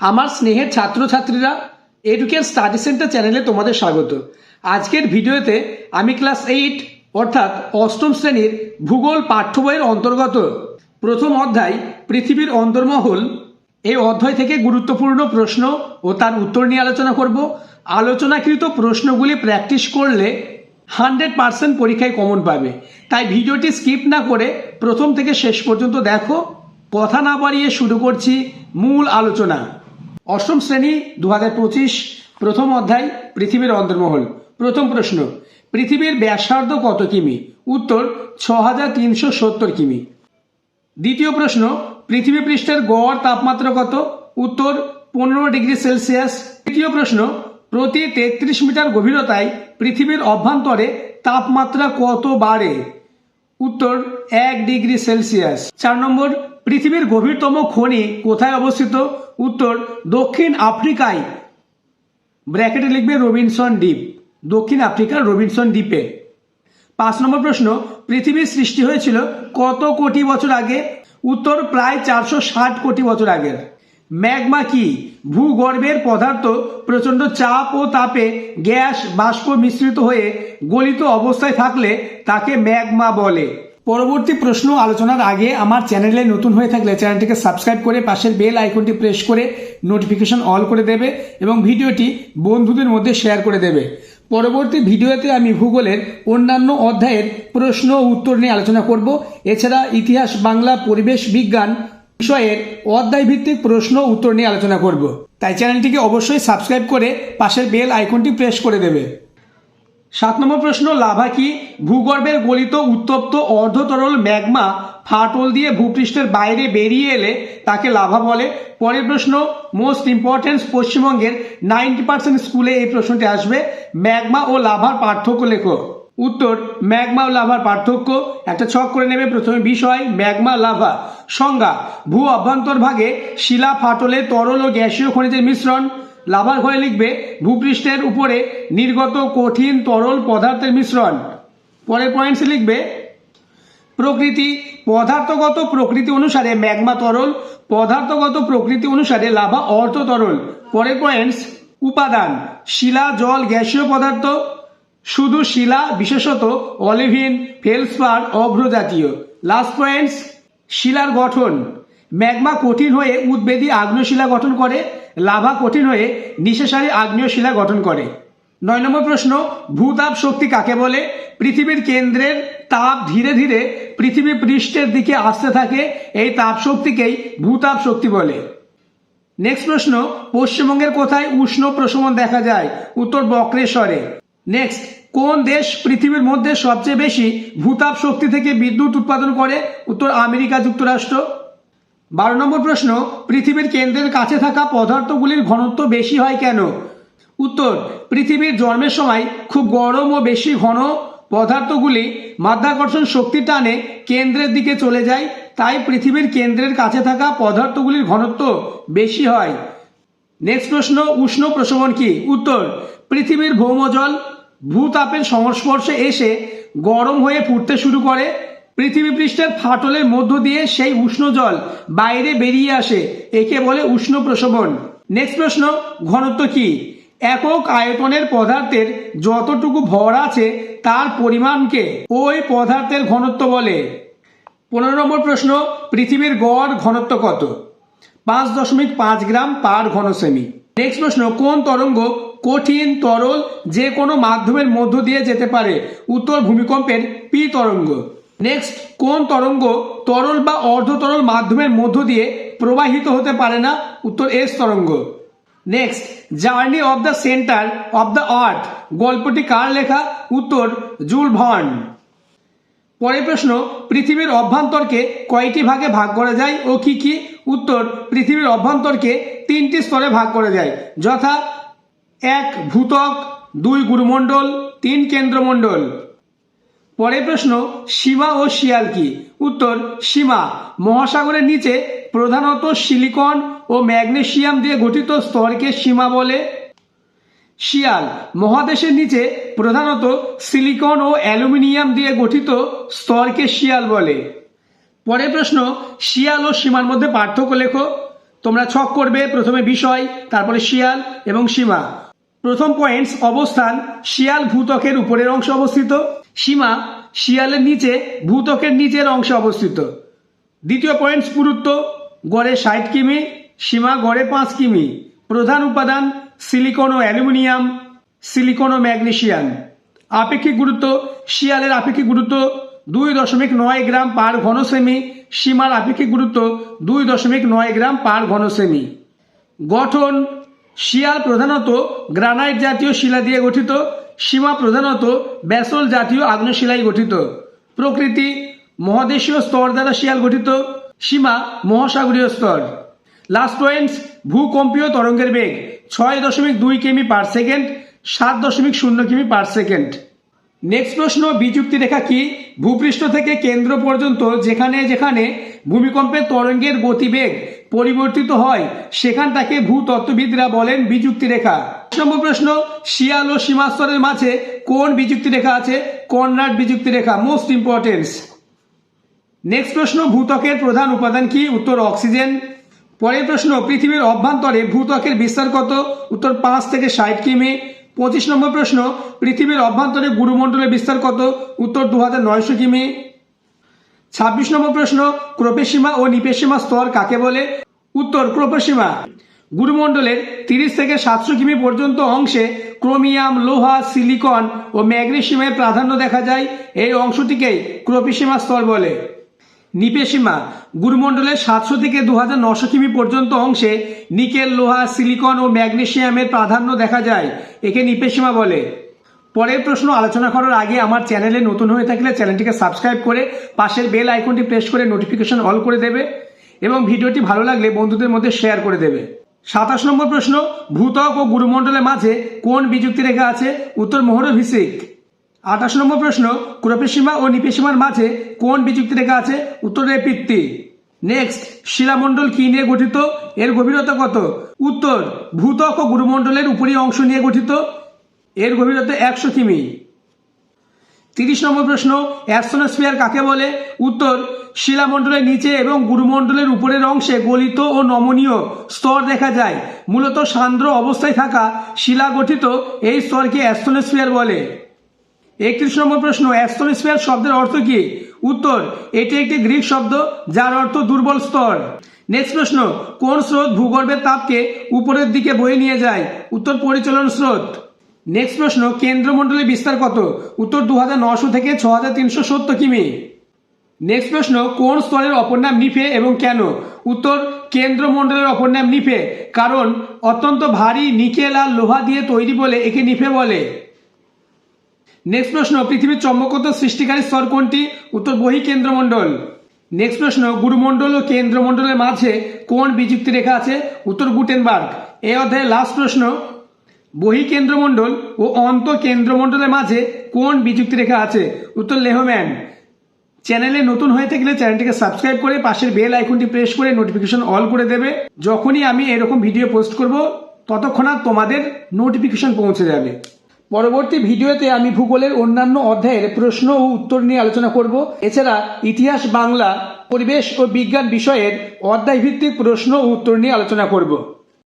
আমার স্নেহের ছাত্রছাত্রীরা এডুকেট স্টাডি সেন্টার চ্যানেলে তোমাদের স্বাগত। আজকের ভিডিওতে আমি ক্লাস এইট অর্থাৎ অষ্টম শ্রেণির ভূগোল পাঠ্য বইয়ের অন্তর্গত প্রথম অধ্যায়, পৃথিবীর অন্তর্মহল। এই অধ্যায় থেকে গুরুত্বপূর্ণ প্রশ্ন ও তার উত্তর নিয়ে আলোচনা করব। আলোচনাকৃত প্রশ্নগুলি প্র্যাকটিস করলে হান্ড্রেড পার্সেন্ট পরীক্ষায় কমন পাবে। তাই ভিডিওটি স্কিপ না করে প্রথম থেকে শেষ পর্যন্ত দেখো। কথা না বাড়িয়ে শুরু করছি মূল আলোচনা। অষ্টম শ্রেণি দু প্রথম অধ্যায়, পৃথিবীর অন্তর্মহল। প্রথম প্রশ্ন, পৃথিবীর ব্যাসার্ধ কত কিমি? উত্তর ছ হাজার তিনশো সত্তর কিমি। দ্বিতীয় প্রশ্ন, পৃথিবী পৃষ্ঠের গড় তাপমাত্রা কত? উত্তর, পনেরো ডিগ্রি সেলসিয়াস। তৃতীয় প্রশ্ন, প্রতি তেত্রিশ মিটার গভীরতায় পৃথিবীর অভ্যন্তরে তাপমাত্রা কত বাড়ে? উত্তর, এক ডিগ্রি সেলসিয়াস। চার নম্বর পৃথিবীর গভীরতম খনি কোথায় অবস্থিত? উত্তর, দক্ষিণ আফ্রিকায়। ব্র্যাকেটে লিখবে রবিনসন দ্বীপ। দক্ষিণ আফ্রিকার রবিনসন দ্বীপে। পাঁচ নম্বর প্রশ্ন পৃথিবীর সৃষ্টি হয়েছিল কত কোটি বছর আগে? উত্তর, প্রায় চারশো ষাট কোটি বছর আগের। ম্যাগমা কি? ভূগর্ভের পদার্থ, প্রচণ্ড চাপ ও তাপে গ্যাস, বাষ্প মিশ্রিত হয়ে গলিত অবস্থায় থাকলে তাকে ম্যাগমা বলে। পরবর্তী প্রশ্ন আলোচনার আগে আমার চ্যানেলে নতুন হয়ে থাকলে চ্যানেলটিকে সাবস্ক্রাইব করে পাশের বেল আইকনটি প্রেস করে নোটিফিকেশন অল করে দেবে এবং ভিডিওটি বন্ধুদের মধ্যে শেয়ার করে দেবে। পরবর্তী ভিডিওতে আমি ভূগোলের অন্যান্য অধ্যায়ের প্রশ্ন ও উত্তর নিয়ে আলোচনা করব। এছাড়া ইতিহাস, বাংলা, পরিবেশ, বিজ্ঞান বিষয়ের অধ্যায় ভিত্তিক প্রশ্ন ও উত্তর নিয়ে আলোচনা করব। তাই চ্যানেলটিকে অবশ্যই সাবস্ক্রাইব করে পাশের বেল আইকনটি প্রেস করে দেবে। সাত নম্বর প্রশ্ন, লাভা কি? ভূগর্ভের গলিত, উত্তপ্ত, অর্ধতরল ম্যাগমা ফাটল দিয়ে ভূপৃষ্ঠের বাইরে বেরিয়ে এলে তাকে লাভা বলে। পরের প্রশ্ন মোস্ট ইম্পর্টেন্স পশ্চিমবঙ্গের নাইনটি পার্সেন্ট স্কুলে এই প্রশ্নটি আসবে। ম্যাগমা ও লাভার পার্থক্য লেখো। উত্তর, ম্যাগমা ও লাভার পার্থক্য। একটা ছক করে নেবে, প্রথমে বিষয় ম্যাগমা, লাভা। সংজ্ঞা, ভূ অভ্যন্তরভাগে শিলা ফাটলে তরল ও গ্যাসীয় খনিজের মিশ্রণ। লাভার হয়ে লিখবে, ভূপৃষ্ঠের উপরে নির্গত কঠিন তরল পদার্থের মিশ্রণ। পরের পয়েন্টসে লিখবে, প্রকৃতি পদার্থগত প্রকৃতি অনুসারে ম্যাগমা তরল, পদার্থগত প্রকৃতি অনুসারে লাভা অর্থ তরল। পরের পয়েন্টস উপাদান, শিলা, জল, গ্যাসীয় পদার্থ, শুধু শিলা, বিশেষত অলিভিন ফেলসপার অভ্র জাতীয় লাস্ট পয়েন্টস শিলার গঠন। ম্যাগমা কঠিন হয়ে উদ্বেদী আগ্নেয় শিলা গঠন করে, লাভা কঠিন হয়ে নিঃশেষারী আগ্নেয় শিলা গঠন করে। নয় নম্বর প্রশ্ন, ভূতাপ শক্তি কাকে বলে? পৃথিবীর কেন্দ্রের তাপ ধীরে ধীরে পৃথিবী পৃষ্ঠের দিকে আসতে থাকে, এই তাপ শক্তিকেই ভূতাপ শক্তি বলে। নেক্সট প্রশ্ন, পশ্চিমবঙ্গের কোথায় উষ্ণ প্রশমন দেখা যায়? উত্তর বক্রেশ্বরে। নেক্সট কোন দেশ পৃথিবীর মধ্যে সবচেয়ে বেশি ভূতাপ শক্তি থেকে বিদ্যুৎ উৎপাদন করে? উত্তর আমেরিকা যুক্তরাষ্ট্র। বারো নম্বর প্রশ্ন, পৃথিবীর কেন্দ্রের কাছে থাকা পদার্থগুলির ঘনত্ব বেশি হয় কেন? উত্তর, পৃথিবীর জন্মের সময় খুব গরম ও বেশি ঘন পদার্থগুলি মাধ্যাকর্ষণ শক্তির টানে কেন্দ্রের দিকে চলে যায়, তাই পৃথিবীর কেন্দ্রের কাছে থাকা পদার্থগুলির ঘনত্ব বেশি হয়। নেক্সট প্রশ্ন, উষ্ণ প্রশমন কি? উত্তর, পৃথিবীর ভৌমজল ভূতাপের সংস্পর্শে এসে গরম হয়ে ফুটতে শুরু করে পৃথিবী পৃষ্ঠের ফাটলের মধ্য দিয়ে সেই উষ্ণ জল বাইরে বেরিয়ে আসে, একে বলে উষ্ণ প্রশমন নেক্সট প্রশ্ন, ঘনত্ব কি? একক আয়তনের পদার্থের যতটুকু ভর আছে তার পরিমাণকে ওই পদার্থের ঘনত্ব বলে। পনেরো নম্বর প্রশ্ন, পৃথিবীর গড় ঘনত্ব কত? পাঁচ দশমিক পাঁচ গ্রাম পার ঘন সেমি নেক্সট প্রশ্ন, কোন তরঙ্গ কঠিন তরল যে কোনো মাধ্যমের মধ্য দিয়ে যেতে পারে? উত্তর ভূমিকম্পের পি তরঙ্গ। নেক্সট কোন তরঙ্গ তরল বা অর্ধ তরল মাধ্যমের মধ্য দিয়ে প্রবাহিত হতে পারে না? উত্তর এস তরঙ্গ। Next journey of the centre of the earth গল্পটি কার লেখা? উত্তর, জুল ভার্ন পরের প্রশ্ন, পৃথিবীর অভ্যন্তরকে কয়টি ভাগে ভাগ করা যায় ও কি কি? উত্তর, পৃথিবীর অভ্যন্তরকে তিনটি স্তরে ভাগ করা যায়। যথা, এক ভূতক, দুই গুরুমণ্ডল, তিন কেন্দ্রমণ্ডল। পরের প্রশ্ন, সীমা ও শিয়াল কি? উত্তর, সীমা। মহাসাগরের নিচে প্রধানত সিলিকন ও ম্যাগনেশিয়াম দিয়ে গঠিত স্তরকে সীমা বলে। শিয়াল। মহাদেশের নিচে প্রধানত সিলিকন ও অ্যালুমিনিয়াম দিয়ে গঠিত স্তরকে শিয়াল বলে। পরের প্রশ্ন, শিয়াল ও সীমার মধ্যে পার্থক্য লেখো। তোমরা ছক করবে, প্রথমে বিষয়, তারপরে শিয়াল এবং সীমা। প্রথম পয়েন্টস অবস্থান, শিয়াল ভূতকের উপরের অংশে অবস্থিত। সীমা শিয়ালের নিচে, ভূতকের নিচের অংশে অবস্থিত। দ্বিতীয় পয়েন্টস পুরুত্ব, গড়ে ষাট কিমি, সীমা গড়ে পাঁচ কিমি। প্রধান উপাদান সিলিকন ও অ্যালুমিনিয়াম সিলিকন ও ম্যাগনেশিয়াম আপেক্ষিক গুরুত্ব, শিয়ালের আপেক্ষিক গুরুত্ব দুই দশমিক নয় গ্রাম পার ঘন সেমি সীমার আপেক্ষিক গুরুত্ব দুই দশমিক নয় গ্রাম পার ঘন সেমি গঠন, শিয়াল প্রধানত গ্রানাইট জাতীয় শিলা দিয়ে গঠিত সীমা প্রধানত ব্যাসল জাতীয় আগ্নেয়শিলায় গঠিত। প্রকৃতি মহাদেশীয় স্তর দ্বারা শিয়াল গঠিত। সীমা মহাসাগরীয় স্তর। লাস্ট পয়েন্টস ভূকম্পীয় তরঙ্গের বেগ, ছয় দশমিক দুই কিমি পার সেকেন্ড সাত দশমিক শূন্য কিমি পার সেকেন্ড নেক্সট প্রশ্ন বিযুক্তি রেখা কি? ভূপৃষ্ঠ থেকে কেন্দ্র পর্যন্ত যেখানে যেখানে ভূমিকম্পের তরঙ্গের গতিবেগ পরিবর্তিত হয় সেখানটাকে ভূতত্ত্ববিদরা বলেন বিযুক্তি রেখা নম্বর প্রশ্ন, শিয়াল ও সীমাস্তরের মাঝে কোন বিযুক্তি রেখা আছে? কর্নাট বিযুক্তি রেখা মোস্ট ইম্পর্টেন্স নেক্সট প্রশ্ন, ভূত্বকের প্রধান উপাদান কি? উত্তর, অক্সিজেন। পরের প্রশ্ন, পৃথিবীর অভ্যন্তরে ভূত্বকের বিস্তার কত? উত্তর, পাঁচ থেকে ষাট কিমি। পঁচিশ নম্বর প্রশ্ন, পৃথিবীর অভ্যন্তরে গুরুমণ্ডলের বিস্তার কত? উত্তর দু হাজার নয়শো কিমি। ছাব্বিশ নম্বর প্রশ্ন ক্রোপেসীমা ও নিপেসীমা স্তর কাকে বলে? উত্তর ক্রোপেসীমা গুরুমণ্ডলের তিরিশ থেকে সাতশো কিমি পর্যন্ত অংশে ক্রোমিয়াম, লোহা, সিলিকন ও ম্যাগনেসিয়ামের প্রাধান্য দেখা যায়। এই অংশটিকেই ক্রোপেসীমা স্তর বলে। নিপেসীমা গুরুমণ্ডলের সাতশো থেকে দু হাজার নশো কিমি পর্যন্ত অংশে নিকেল, লোহা, সিলিকন ও ম্যাগনেসিয়ামের প্রাধান্য দেখা যায়। একে নিপেসীমা বলে। পরের প্রশ্ন আলোচনা করার আগে আমার চ্যানেলে নতুন হয়ে থাকলে চ্যানেলটিকে সাবস্ক্রাইব করে পাশের বেল আইকনটি প্রেস করে নোটিফিকেশন অল করে দেবে এবং ভিডিওটি ভালো লাগলে বন্ধুদের মধ্যে শেয়ার করে দেবে। সাতাশ নম্বর প্রশ্ন ভূতক ও গুরুমণ্ডলের মাঝে কোন বিযুক্তি রেখা আছে? উত্তর মোহরভিষিক আঠাশ নম্বর প্রশ্ন ক্রোপেসীমা ও নিপেসীমার মাঝে কোন বিযুক্তি রেখা আছে? উত্তর রেপিত্তি নেক্সট শিলামণ্ডল কি নিয়ে গঠিত? এর গভীরতা কত? উত্তর ভূতক ও গুরুমণ্ডলের উপরি অংশ নিয়ে গঠিত। এর গভীরতা একশো কিমি। তিরিশ নম্বর প্রশ্ন অ্যাস্ট্রোনোস্ফিয়ার কাকে বলে? উত্তর, শিলামণ্ডলের নিচে এবং গুরুমণ্ডলের উপরের অংশে গলিত ও নমনীয় স্তর দেখা যায়। মূলত সান্দ্র অবস্থায় থাকা শিলা গঠিত এই স্তরকে অ্যাস্ট্রোনোস্ফিয়ার বলে। একত্রিশ নম্বর প্রশ্ন অ্যাস্ট্রোনোস্ফিয়ার শব্দের অর্থ কি? উত্তর, এটি একটি গ্রিক শব্দ যার অর্থ দুর্বল স্তর। নেক্সট প্রশ্ন, কোন স্রোত ভূগর্ভের তাপকে উপরের দিকে বয়ে নিয়ে যায়? উত্তর, পরিচালন স্রোত। নেক্সট প্রশ্ন কেন্দ্রমণ্ডলের বিস্তার কত? উত্তর দু থেকে ছ হাজার কিমি। নেক্সট প্রশ্ন, কোন স্তরের অপর নাম নিফে এবং কেন? উত্তর, কেন্দ্রমণ্ডলের অপর নাম নিফে, কারণ অত্যন্ত ভারী নিকেল আর লোহা দিয়ে তৈরি বলে একে নিফে বলে। নেক্সট প্রশ্ন, পৃথিবীর চম্বকত সৃষ্টিকারী স্তর কোনটি? উত্তর, বহি কেন্দ্রমণ্ডল। নেক্সট প্রশ্ন, গুরুমণ্ডল ও কেন্দ্রমণ্ডলের মাঝে কোন বিযুক্তি রেখা আছে? উত্তর, গুটেনবার্গ। এই অধ্যায়ে লাস্ট প্রশ্ন বহি কেন্দ্রমণ্ডল ও অন্ত কেন্দ্রমণ্ডলের মাঝে কোন বিযুক্তি রেখা আছে? উত্তর লেহম্যান। চ্যানেলে নতুন হয়ে থাকলে চ্যানেলটিকে সাবস্ক্রাইব করে পাশের বেল আইকনটি প্রেস করে নোটিফিকেশন অল করে দেবে। যখনই আমি এরকম ভিডিও পোস্ট করব, ততক্ষণাৎ তোমাদের নোটিফিকেশন পৌঁছে যাবে। পরবর্তী ভিডিওতে আমি ভূগোলের অন্যান্য অধ্যায়ের প্রশ্ন ও উত্তর নিয়ে আলোচনা করব। এছাড়া ইতিহাস, বাংলা, পরিবেশ ও বিজ্ঞান বিষয়ের অধ্যায় ভিত্তিক প্রশ্ন ও উত্তর নিয়ে আলোচনা করব।